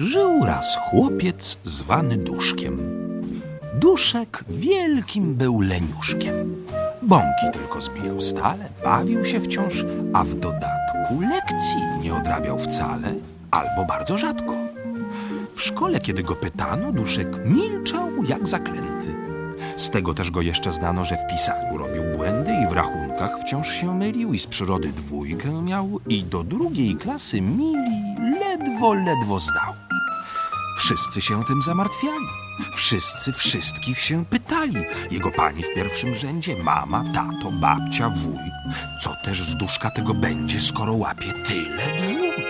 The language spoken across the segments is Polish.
Żył raz chłopiec zwany Duszkiem. Duszek wielkim był leniuszkiem. Bąki tylko zbijał stale, bawił się wciąż, a w dodatku lekcji nie odrabiał wcale, albo bardzo rzadko. W szkole, kiedy go pytano, Duszek milczał jak zaklęty. Z tego też go jeszcze znano, że w pisaniu robił błędy i w rachunkach wciąż się mylił i z przyrody dwójkę miał i do drugiej klasy mili ledwo, ledwo zdał. Wszyscy się tym zamartwiali. Wszyscy wszystkich się pytali. Jego pani w pierwszym rzędzie, mama, tato, babcia, wuj. Co też z duszka tego będzie, skoro łapie tyle dwój?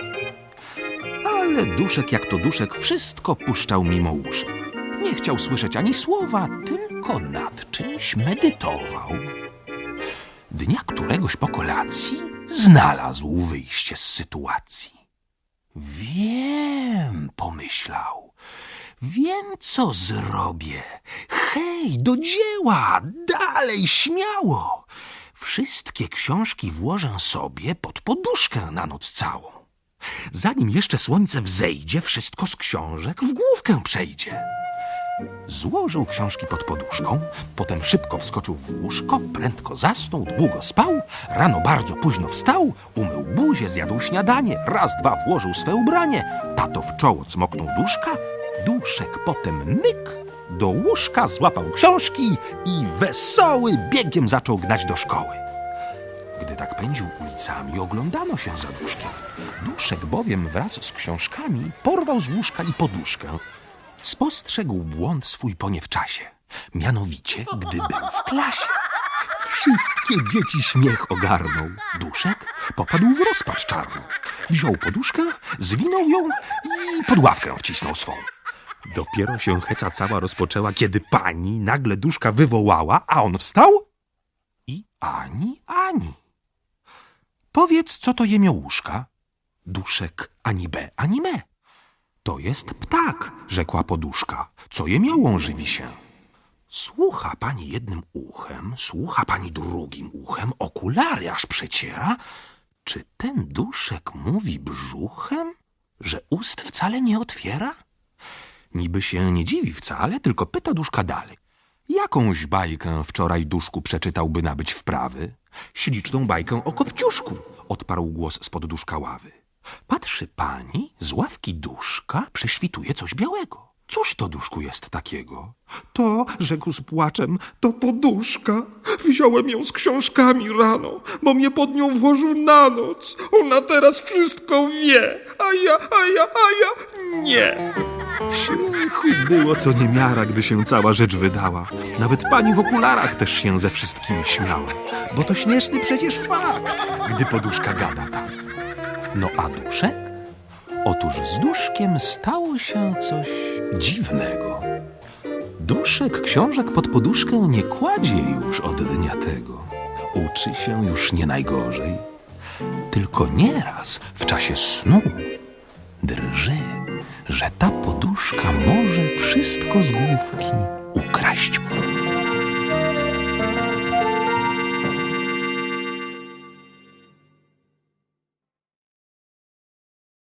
Ale duszek jak to duszek wszystko puszczał mimo uszek. Nie chciał słyszeć ani słowa, tylko nad czymś medytował. Dnia któregoś po kolacji znalazł wyjście z sytuacji. Wiem, pomyślał. Wiem, co zrobię. Hej, do dzieła! Dalej, śmiało! Wszystkie książki włożę sobie pod poduszkę na noc całą. Zanim jeszcze słońce wzejdzie, wszystko z książek w główkę przejdzie. Złożył książki pod poduszką, potem szybko wskoczył w łóżko, prędko zasnął, długo spał, rano bardzo późno wstał, umył buzię, zjadł śniadanie, raz, dwa włożył swe ubranie, tato w czoło cmoknął duszka, duszek potem myk, do łóżka złapał książki i wesoły biegiem zaczął gnać do szkoły. Gdy tak pędził ulicami, oglądano się za duszkiem. Duszek bowiem wraz z książkami porwał z łóżka i poduszkę. Spostrzegł błąd swój po nie w czasie. Mianowicie, gdy był w klasie. Wszystkie dzieci śmiech ogarnął. Duszek popadł w rozpacz czarną. Wziął poduszkę, zwinął ją i pod ławkę wcisnął swą. Dopiero się heca cała rozpoczęła, kiedy pani nagle duszka wywołała, a on wstał i ani, ani. Powiedz, co to jemiołuszka? Duszek ani be, ani me. To jest ptak, rzekła poduszka. Co je miałą żywi się? Słucha pani jednym uchem, słucha pani drugim uchem, okulary aż przeciera. Czy ten duszek mówi brzuchem, że ust wcale nie otwiera? Niby się nie dziwi wcale, tylko pyta duszka dalej. Jakąś bajkę wczoraj duszku przeczytał, by nabyć wprawy? Śliczną bajkę o kopciuszku, odparł głos spod duszka ławy. Patrzy pani, z ławki duszka prześwituje coś białego. Cóż to duszku jest takiego? To, rzekł z płaczem, to poduszka. Wziąłem ją z książkami rano, bo mnie pod nią włożył na noc. Ona teraz wszystko wie, a ja, a ja, a ja nie. Śmiechu było co niemiara, gdy się cała rzecz wydała. Nawet pani w okularach też się ze wszystkimi śmiała. Bo to śmieszny przecież fakt, gdy poduszka gada tak. No a duszek? Otóż z duszkiem stało się coś dziwnego. Duszek książek pod poduszkę nie kładzie już od dnia tego. Uczy się już nie najgorzej. Tylko nieraz w czasie snu drży, że ta poduszka może wszystko z główki ukraść mu.